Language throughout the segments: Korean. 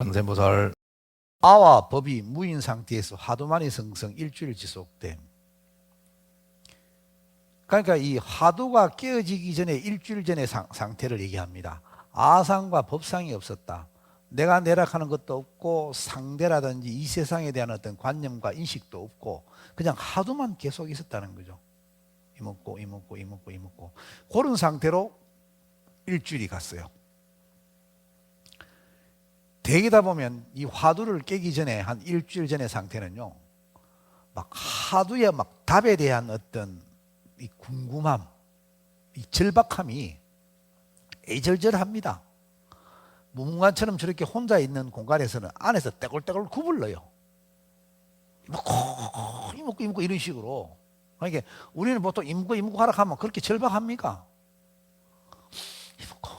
상세모살 아와 법이 무인 상태에서 하도 많이 성성 일주일 지속됨. 그러니까 이 화두가 깨어지기 전에 일주일 전의 상, 상태를 얘기합니다. 아상과 법상이 없었다. 내가 내락하는 것도 없고 상대라든지 이 세상에 대한 어떤 관념과 인식도 없고 그냥 하도만 계속 있었다는 거죠. 이먹고 이먹고 이먹고 이먹고 그런 상태로 일주일이 갔어요. 대기다 보면 이 화두를 깨기 전에 한 일주일 전의 상태는요, 막 하두의 막 답에 대한 어떤 이 궁금함, 이 절박함이 애절절합니다. 무문관처럼 저렇게 혼자 있는 공간에서는 안에서 떼굴떼굴 구불러요. 이먹고 이먹고 이먹고 이런 식으로. 그러니까 우리는 보통 이먹고 이먹고 하라 하면 그렇게 절박합니까? 이먹고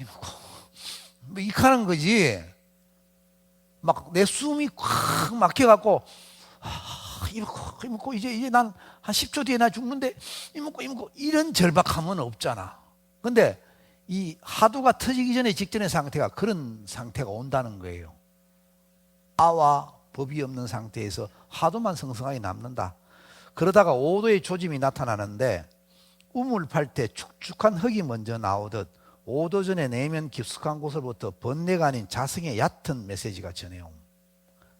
이먹고 뭐 이카는 거지. 막 내 숨이 꽉 막혀갖고 아, 이먹고 이먹고 이제 이제 난 한 10초 뒤에 나 죽는데 이먹고 이먹고 이런 절박함은 없잖아. 근데 이 하두가 터지기 전에 직전의 상태가 그런 상태가 온다는 거예요. 아와 법이 없는 상태에서 하도만 성성하게 남는다. 그러다가 오도의 조짐이 나타나는데 우물 팔 때 축축한 흙이 먼저 나오듯 오도 전에 내면 깊숙한 곳으로부터 번뇌가 아닌 자성의 얕은 메시지가 전해옴.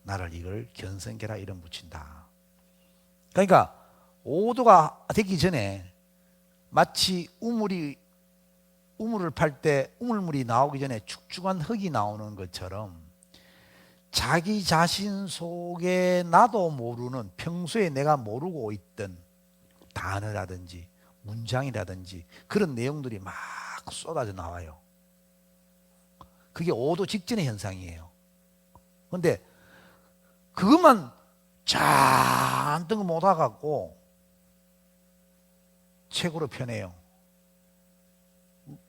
나를 이걸 견성계라 이름 붙인다. 그러니까 오도가 되기 전에 마치 우물이 우물을 팔 때 우물물이 나오기 전에 축축한 흙이 나오는 것처럼 자기 자신 속에 나도 모르는 평소에 내가 모르고 있던 단어라든지 문장이라든지 그런 내용들이 막 쏟아져 나와요. 그게 오도 직전의 현상이에요. 근데 그것만 잔뜩 못 와갖고 책으로 펴내요.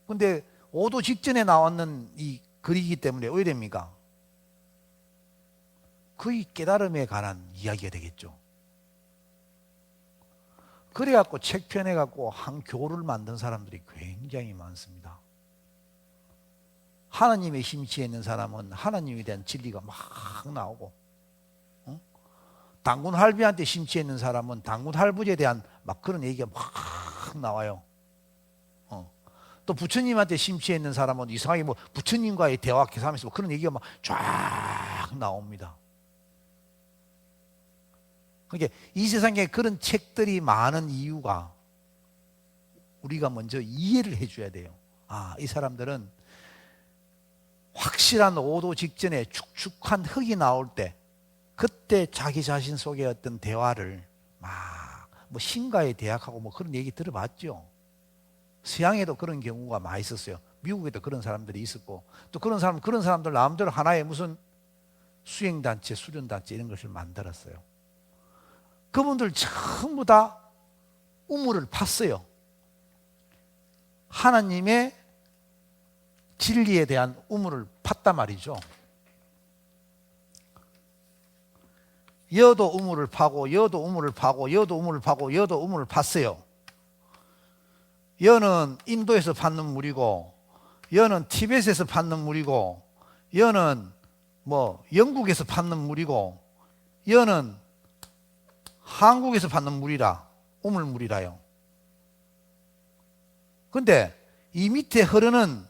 근데 오도 직전에 나왔는 이 글이기 때문에 왜 됩니까? 그의 깨달음에 관한 이야기가 되겠죠. 그래갖고 책 펴내갖고 한 교를 만든 사람들이 굉장히 많습니다. 하나님의 심취해 있는 사람은 하나님에 대한 진리가 막 나오고, 어? 당군 할비한테 심취해 있는 사람은 당군 할부에 대한 막 그런 얘기가 막 나와요. 어. 또 부처님한테 심취해 있는 사람은 이상하게 뭐 부처님과의 대화 계산하면서 뭐 그런 얘기가 막 쫙 나옵니다. 그러니까 이 세상에 그런 책들이 많은 이유가 우리가 먼저 이해를 해줘야 돼요. 아, 이 사람들은 확실한 오도 직전에 축축한 흙이 나올 때 그때 자기 자신 속의 어떤 대화를 막 뭐 신과에 대학하고 뭐 그런 얘기 들어봤죠. 서양에도 그런 경우가 많이 있었어요. 미국에도 그런 사람들이 있었고 또 그런 사람 그런 사람들 마음대로 하나의 무슨 수행 단체, 수련 단체 이런 것을 만들었어요. 그분들 전부 다 우물을 팠어요. 하나님의 진리에 대한 우물을 팠단 말이죠. 여도 우물을 파고 여도 우물을 파고 여도 우물을 파고 여도 우물을 팠어요. 여는 인도에서 받는 물이고 여는 티벳에서 받는 물이고 여는 뭐 영국에서 받는 물이고 여는 한국에서 받는 물이라 우물물이라요. 근데 이 밑에 흐르는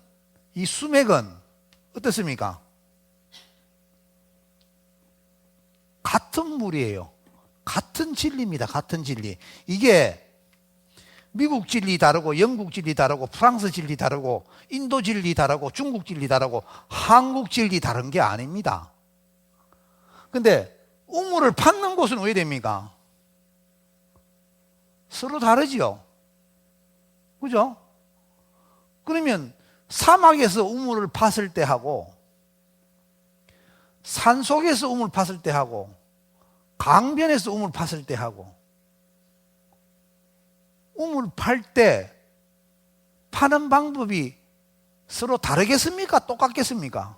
이 수맥은 어떻습니까? 같은 물이에요. 같은 진리입니다. 같은 진리. 이게 미국 진리 다르고 영국 진리 다르고 프랑스 진리 다르고 인도 진리 다르고 중국 진리 다르고 한국 진리 다른 게 아닙니다. 근데 우물을 팠는 곳은 왜 됩니까? 서로 다르지요. 그죠? 그러면 사막에서 우물을 팠을 때 하고 산 속에서 우물 팠을 때 하고 강변에서 우물 팠을 때 하고 우물 팔 때 파는 방법이 서로 다르겠습니까? 똑같겠습니까?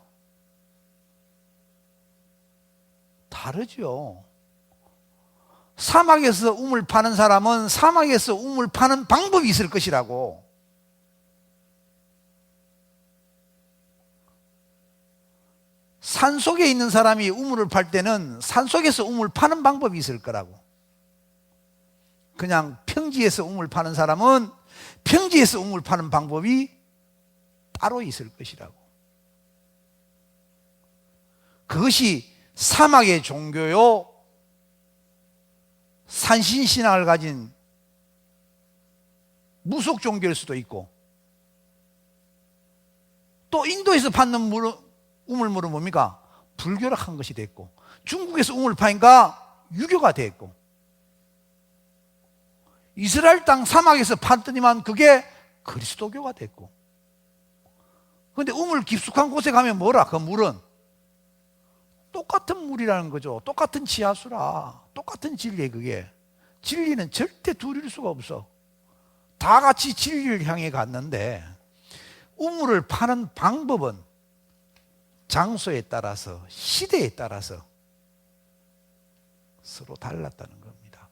다르죠. 사막에서 우물 파는 사람은 사막에서 우물 파는 방법이 있을 것이라고. 산 속에 있는 사람이 우물을 팔 때는 산 속에서 우물 파는 방법이 있을 거라고. 그냥 평지에서 우물 파는 사람은 평지에서 우물 파는 방법이 따로 있을 것이라고. 그것이 사막의 종교요, 산신신앙을 가진 무속 종교일 수도 있고, 또 인도에서 받는 물, 우물물은 뭡니까? 불교락한 것이 됐고, 중국에서 우물 파니까 유교가 됐고, 이스라엘 땅 사막에서 판더니만 그게 그리스도교가 됐고. 근데 우물 깊숙한 곳에 가면 뭐라? 그 물은 똑같은 물이라는 거죠. 똑같은 지하수라. 똑같은 진리에 그게. 진리는 절대 둘일 수가 없어. 다 같이 진리를 향해 갔는데 우물을 파는 방법은 장소에 따라서 시대에 따라서 서로 달랐다는 겁니다.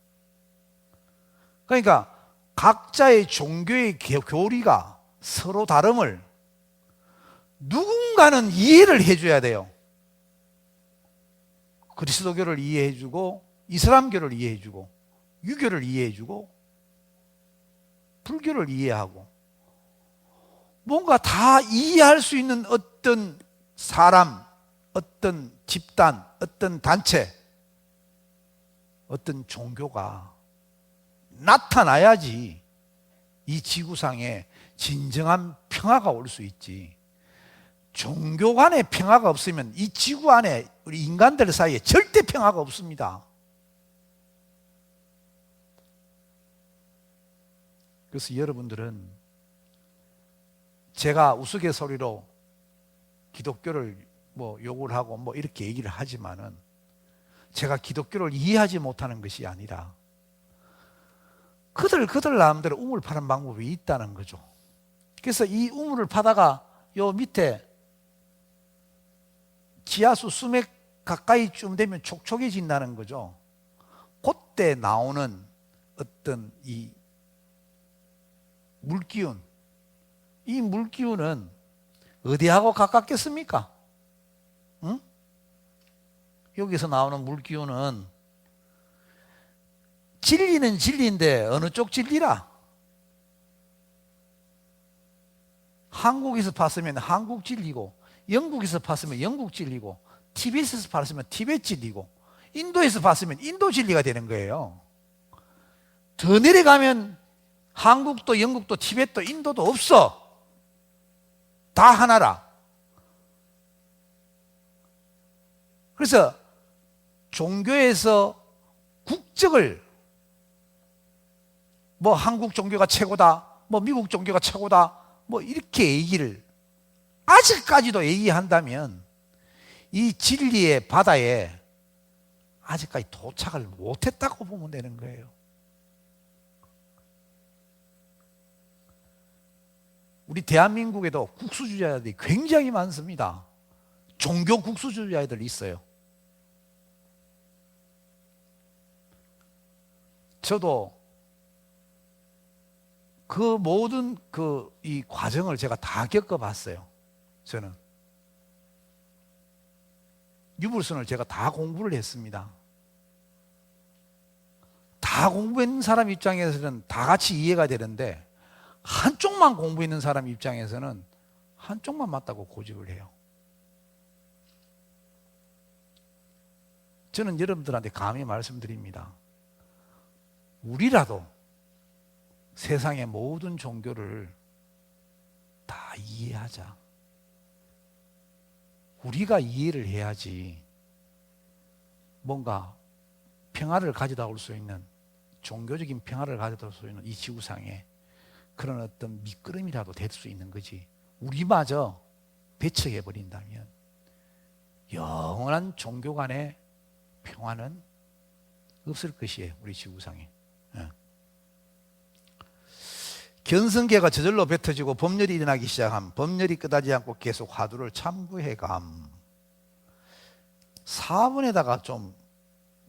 그러니까 각자의 종교의 교- 교리가 서로 다름을 누군가는 이해를 해줘야 돼요. 그리스도교를 이해해주고 이슬람교를 이해해주고 유교를 이해해주고 불교를 이해하고 뭔가 다 이해할 수 있는 어떤 사람, 어떤 집단, 어떤 단체, 어떤 종교가 나타나야지 이 지구상에 진정한 평화가 올 수 있지. 종교 간의 평화가 없으면 이 지구 안에 우리 인간들 사이에 절대 평화가 없습니다. 그래서 여러분들은 제가 우스갯소리로 기독교를 뭐 욕을 하고 뭐 이렇게 얘기를 하지만은 제가 기독교를 이해하지 못하는 것이 아니라 그들 그들 나름대로 우물 파는 방법이 있다는 거죠. 그래서 이 우물을 파다가 요 밑에 지하수 수맥 가까이쯤 되면 촉촉해진다는 거죠. 그때 나오는 어떤 이 물기운, 이 물기운은 어디하고 가깝겠습니까? 응? 여기서 나오는 물기운은 진리는 진리인데 어느 쪽 진리라? 한국에서 봤으면 한국 진리고 영국에서 봤으면 영국 진리고 티벳에서 봤으면 티벳 진리고 인도에서 봤으면 인도 진리가 되는 거예요. 더 내려가면 한국도 영국도 티벳도 인도도 없어. 다 하나라. 그래서 종교에서 국적을 뭐 한국 종교가 최고다, 뭐 미국 종교가 최고다, 뭐 이렇게 얘기를 아직까지도 얘기한다면 이 진리의 바다에 아직까지 도착을 못했다고 보면 되는 거예요. 우리 대한민국에도 국수주의자들이 굉장히 많습니다. 종교 국수주의자들이 있어요. 저도 그 모든 그 이 과정을 제가 다 겪어봤어요. 저는 유불선을 제가 다 공부를 했습니다. 다 공부했는 사람 입장에서는 다 같이 이해가 되는데 한쪽만 공부했는 사람 입장에서는 한쪽만 맞다고 고집을 해요. 저는 여러분들한테 감히 말씀드립니다. 우리라도 세상의 모든 종교를 다 이해하자. 우리가 이해를 해야지 뭔가 평화를 가져다 올 수 있는 종교적인 평화를 가져다 올 수 있는 이 지구상에 그런 어떤 미끄럼이라도 될 수 있는 거지. 우리마저 배척해 버린다면 영원한 종교 간의 평화는 없을 것이에요. 우리 지구상에. 예. 견성계가 저절로 뱉어지고 법률이 일어나기 시작함. 법률이 끝나지 않고 계속 화두를 참고해감. 4번에다가 좀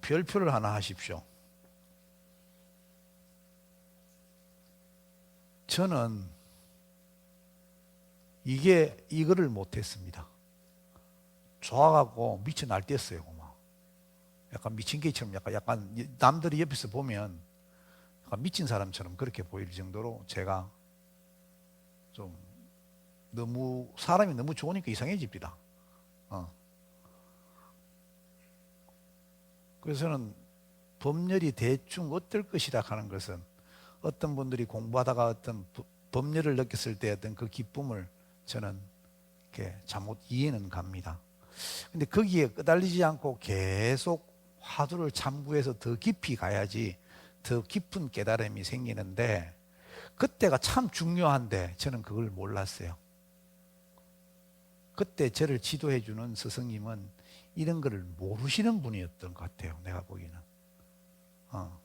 별표를 하나 하십시오. 저는 이게 이거를 못했습니다. 좋아가고 미쳐 날뛰었어요. 막. 약간 미친 개처럼 약간 약간 남들이 옆에서 보면 미친 사람처럼 그렇게 보일 정도로 제가 좀 너무 사람이 너무 좋으니까 이상해집니다. 어. 그래서 저는 법률이 대충 어떨 것이라 하는 것은 어떤 분들이 공부하다가 어떤 법- 법률을 느꼈을 때 어떤 그 기쁨을 저는 이렇게 잘못 이해는 갑니다. 근데 거기에 끄달리지 않고 계속 화두를 참고해서 더 깊이 가야지 더 깊은 깨달음이 생기는데 그때가 참 중요한데 저는 그걸 몰랐어요. 그때 저를 지도해 주는 스승님은 이런 거를 모르시는 분이었던 것 같아요. 내가 보기에는. 어.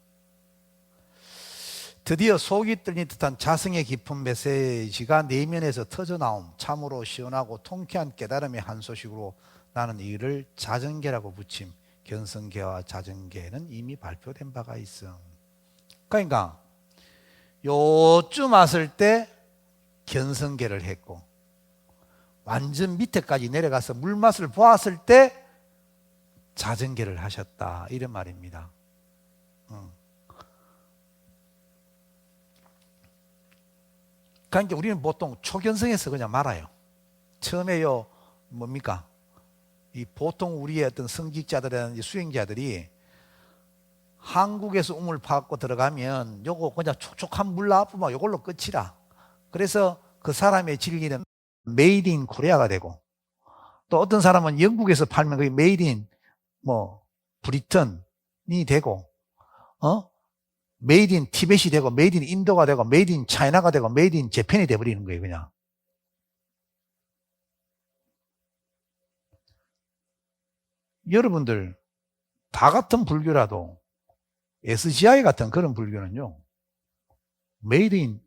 드디어 속이 뚫린 듯한 자성의 깊은 메시지가 내면에서 터져 나옴. 참으로 시원하고 통쾌한 깨달음의 한 소식으로 나는 이를 자전계라고 붙임. 견성계와 자전계는 이미 발표된 바가 있음. 그러니까 요쯤 왔을 때 견성계를 했고 완전 밑에까지 내려가서 물맛을 보았을 때 자전계를 하셨다 이런 말입니다. 응. 그러니까 우리는 보통 초견성에서 그냥 말아요. 처음에요 뭡니까? 이 보통 우리의 어떤 성직자들이라든지 수행자들이 한국에서 우물 파고 들어가면 요거 그냥 촉촉한 물 나쁘면 요걸로 끝이라. 그래서 그 사람의 진리는 메이드 인 코리아가 되고 또 어떤 사람은 영국에서 팔면 그게 메이드 인뭐 브리턴이 되고 어? 메이드 인 티벳이 되고 메이드 인 인도가 되고 메이드 인 차이나가 되고 메이드 인 재팬이 돼 버리는 거예요, 그냥. 여러분들 다 같은 불교라도 SGI 같은 그런 불교는요. 메이드 인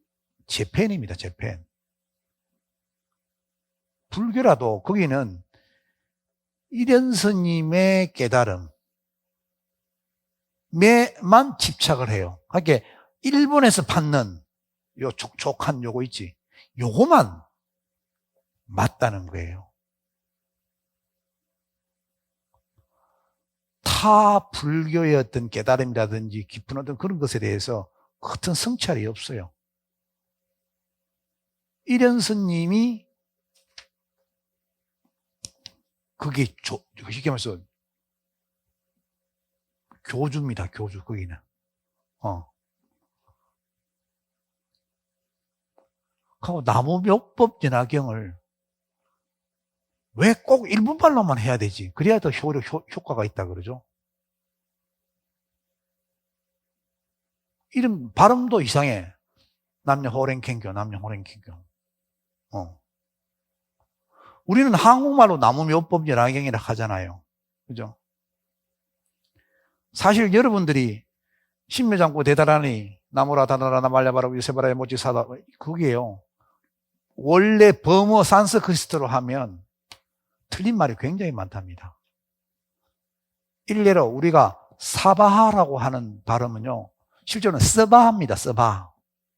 재팬입니다. 재팬. 불교라도 거기는 이련 스님의 깨달음 매만 집착을 해요. 그러니까 일본에서 받는 요 촉촉한 요거 있지. 요거만 맞다는 거예요. 타 불교의 어떤 깨달음이라든지 깊은 어떤 그런 것에 대해서 어떤 성찰이 없어요. 이련 스님이 그게 조, 쉽게 말해서 교주입니다. 교주 거기는. 어. 그리고 나무묘법 진화경을 왜 꼭 일본말로만 해야 되지? 그래야 더 효, 효, 효과가 있다 그러죠. 이름 발음도 이상해. 남녀 호랭ken교, 남녀 호랭ken교. 어. 우리는 한국말로 나무묘법 진화경이라 하잖아요. 그죠? 사실 여러분들이 신묘장구 대단하니 나무라 다나라 말려바라 유세바라의 모지 사다 그게요. 원래 범어 산스크리스트로 하면 틀린 말이 굉장히 많답니다. 일례로 우리가 사바하라고 하는 발음은요. 실제로는 서바합니다. 서바.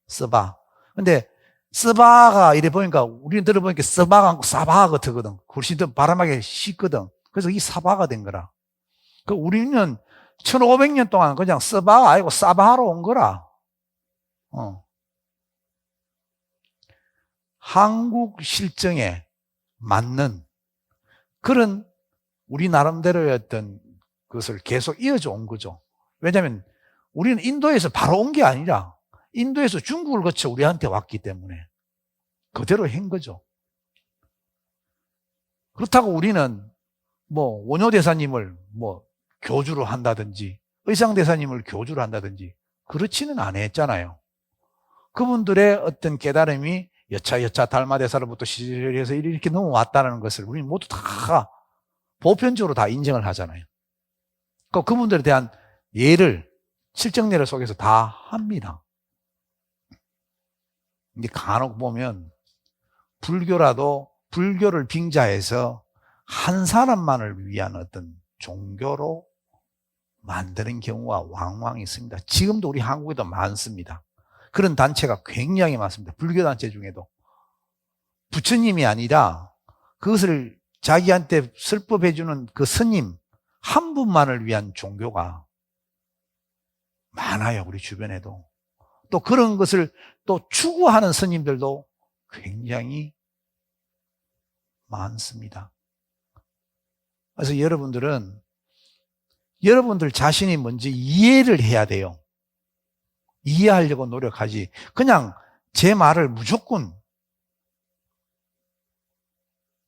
서바. 근데 서바가 이래 보니까 우리는 들어보니까 서바가 아니고 사바 같거든. 훨씬 더 바람하게 쉽거든. 그래서 이 사바가 된 거라. 그 우리는 1500년 동안 그냥 서바가 아니고 사바하로 온 거라. 어. 한국 실정에 맞는 그런 우리 나름대로의 어떤 것을 계속 이어져 온 거죠. 왜냐하면 우리는 인도에서 바로 온 게 아니라 인도에서 중국을 거쳐 우리한테 왔기 때문에 그대로 한 거죠. 그렇다고 우리는 뭐 원효 대사님을 뭐 교주로 한다든지 의상 대사님을 교주로 한다든지 그렇지는 않았잖아요. 그분들의 어떤 깨달음이 여차 여차 달마 대사로부터 시절해서 이렇게 넘어왔다는 것을 우리 모두 다 보편적으로 다 인정을 하잖아요. 그 그분들에 대한 예를 실정례를 속에서 다 합니다. 이제 간혹 보면 불교라도 불교를 빙자해서 한 사람만을 위한 어떤 종교로 만드는 경우가 왕왕 있습니다. 지금도 우리 한국에도 많습니다. 그런 단체가 굉장히 많습니다. 불교 단체 중에도. 부처님이 아니라 그것을 자기한테 설법해주는 그 스님 한 분만을 위한 종교가 많아요. 우리 주변에도. 또 그런 것을 또 추구하는 스님들도 굉장히 많습니다. 그래서 여러분들은 여러분들 자신이 먼저 이해를 해야 돼요. 이해하려고 노력하지. 그냥 제 말을 무조건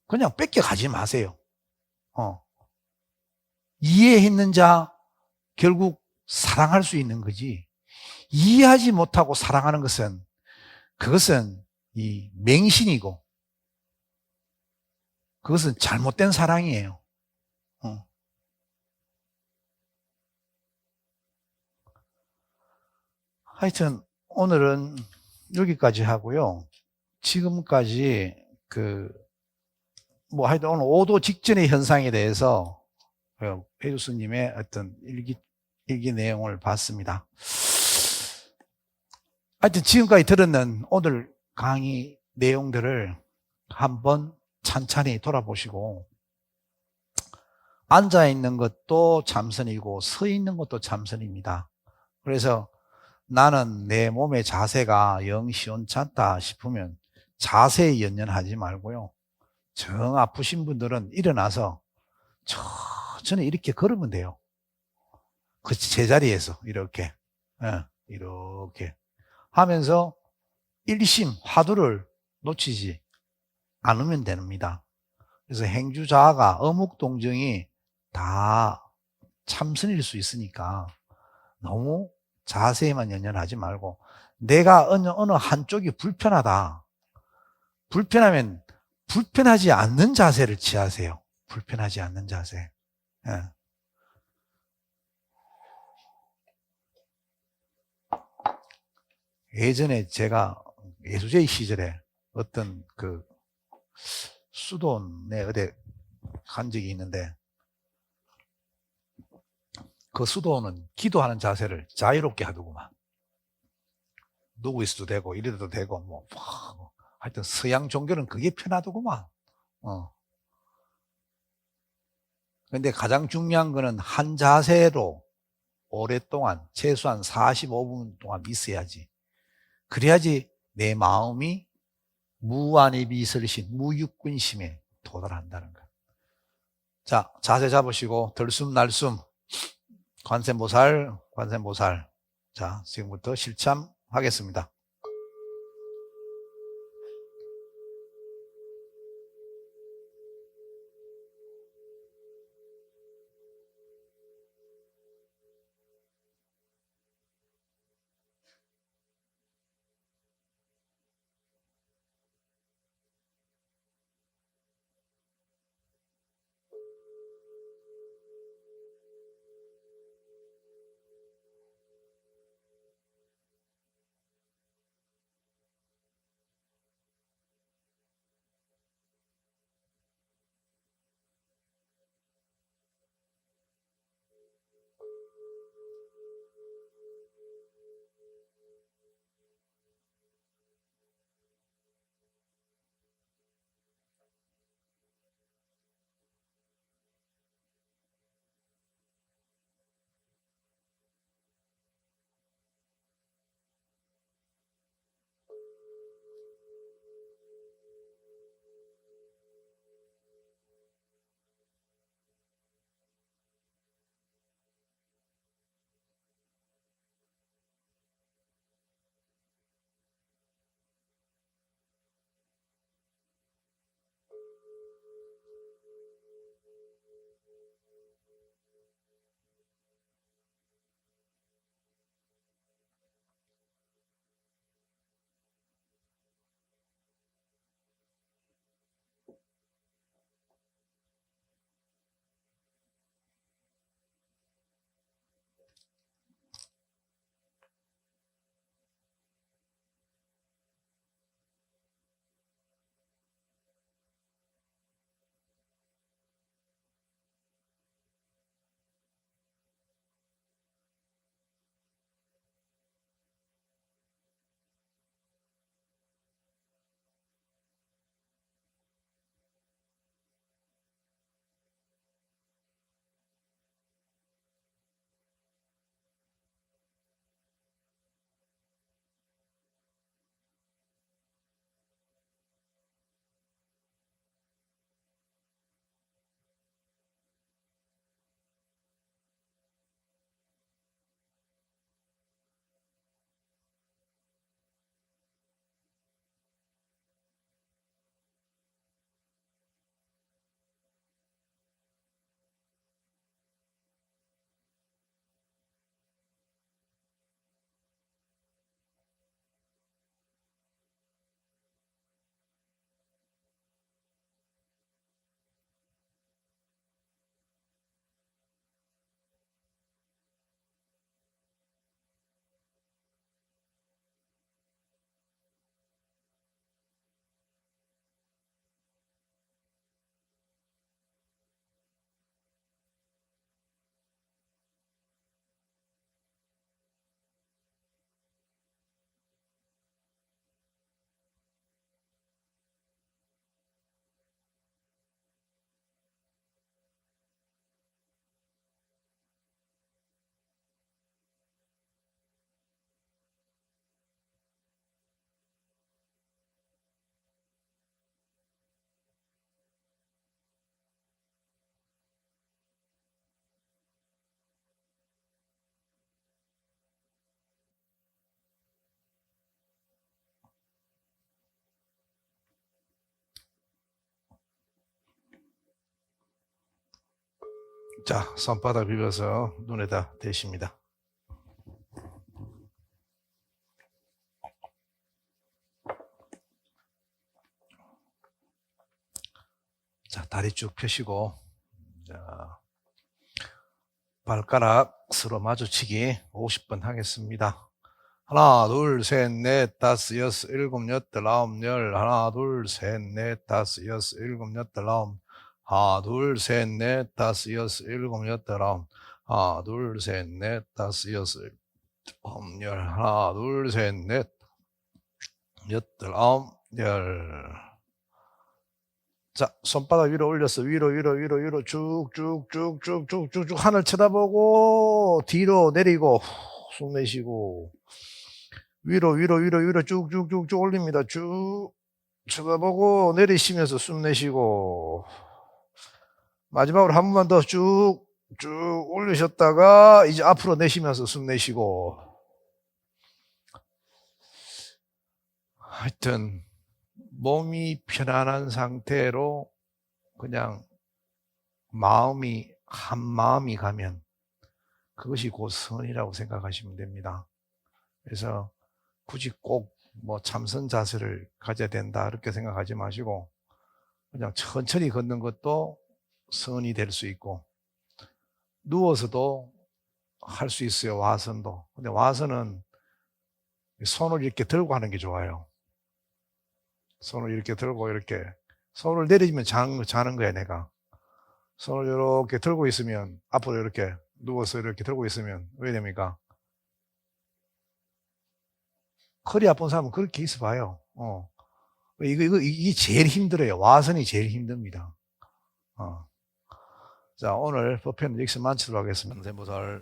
그냥 뺏겨가지 마세요. 어. 이해했는 자 결국 사랑할 수 있는 거지. 이해하지 못하고 사랑하는 것은 그것은 이 맹신이고 그것은 잘못된 사랑이에요. 어. 하여튼 오늘은 여기까지 하고요. 지금까지 그 뭐 하여튼 오늘 5도 직전의 현상에 대해서 페주스님의 어떤 일기 일기 내용을 봤습니다. 하여튼 지금까지 들었는 오늘 강의 내용들을 한번 찬찬히 돌아보시고 앉아 있는 것도 참선이고 서 있는 것도 참선입니다. 그래서 나는 내 몸의 자세가 영 시원찮다 싶으면 자세에 연연하지 말고요. 정 아프신 분들은 일어나서 천천히 이렇게 걸으면 돼요. 그 제자리에서 이렇게 예, 이렇게 하면서 일심 화두를 놓치지 않으면 됩니다. 그래서 행주자가 어묵 동정이 다 참선일 수 있으니까 너무 자세에만 연연하지 말고 내가 어느, 어느 한쪽이 불편하다. 불편하면 불편하지 않는 자세를 취하세요. 불편하지 않는 자세. 예. 예전에 제가 예수제의 시절에 어떤 그 수도원에 어디 간 적이 있는데 그 수도원은 기도하는 자세를 자유롭게 하더구만. 누구 있어도 되고 이래도 되고 뭐 하여튼 서양 종교는 그게 편하더구만. 어. 근데 가장 중요한 거는 한 자세로 오랫동안 최소한 45분 동안 있어야지. 그래야지 내 마음이 무안의 비설신, 무육근심에 도달한다는 것. 자, 자세 잡으시고 들숨 날숨 관세모살, 관세모살. 자, 지금부터 실참하겠습니다. 자, 손바닥 비벼서 눈에다 대십니다. 자, 다리 쭉 펴시고, 자, 발가락 서로 마주치기 50번 하겠습니다. 하나, 둘, 셋, 넷, 다섯, 여섯, 일곱, 여덟, 아홉, 열. 하나, 둘, 셋, 넷, 다섯, 여섯, 일곱, 여덟, 아홉. 하나, 둘, 셋, 넷, 다섯, 여섯, 일곱, 여덟, 아홉. 하나, 둘, 셋, 넷, 다섯, 여섯, 아홉, 열. 하나, 둘, 셋, 넷, 여덟, 아홉, 열. 자, 손바닥 위로 올려서 위로, 위로, 위로, 위로 쭉, 쭉, 쭉, 쭉, 쭉, 쭉, 쭉 하늘 쳐다보고 뒤로 내리고 후, 숨 내쉬고 위로, 위로, 위로, 위로 쭉, 쭉, 쭉, 쭉 올립니다. 쭉 쳐다보고 내리시면서 숨 내쉬고 마지막으로 한 번만 더 쭉, 쭉 올리셨다가 이제 앞으로 내쉬면서 숨 내쉬고 하여튼 몸이 편안한 상태로 그냥 마음이 한 마음이 가면 그것이 곧 선이라고 생각하시면 됩니다. 그래서 굳이 꼭 뭐 참선 자세를 가져야 된다 이렇게 생각하지 마시고 그냥 천천히 걷는 것도 선이 될 수 있고 누워서도 할 수 있어요 와선도 근데 와선은 손을 이렇게 들고 하는 게 좋아요 손을 이렇게 들고 이렇게 손을 내리면 자는, 자는 거야 내가 손을 이렇게 들고 있으면 앞으로 이렇게 누워서 이렇게 들고 있으면 왜 됩니까? 허리 아픈 사람은 그렇게 있어 봐요. 어. 이거, 이거, 이게 제일 힘들어요. 와선이 제일 힘듭니다. 어. 자, 오늘 법회는 여기서 마치도록 하겠습니다. 선생보살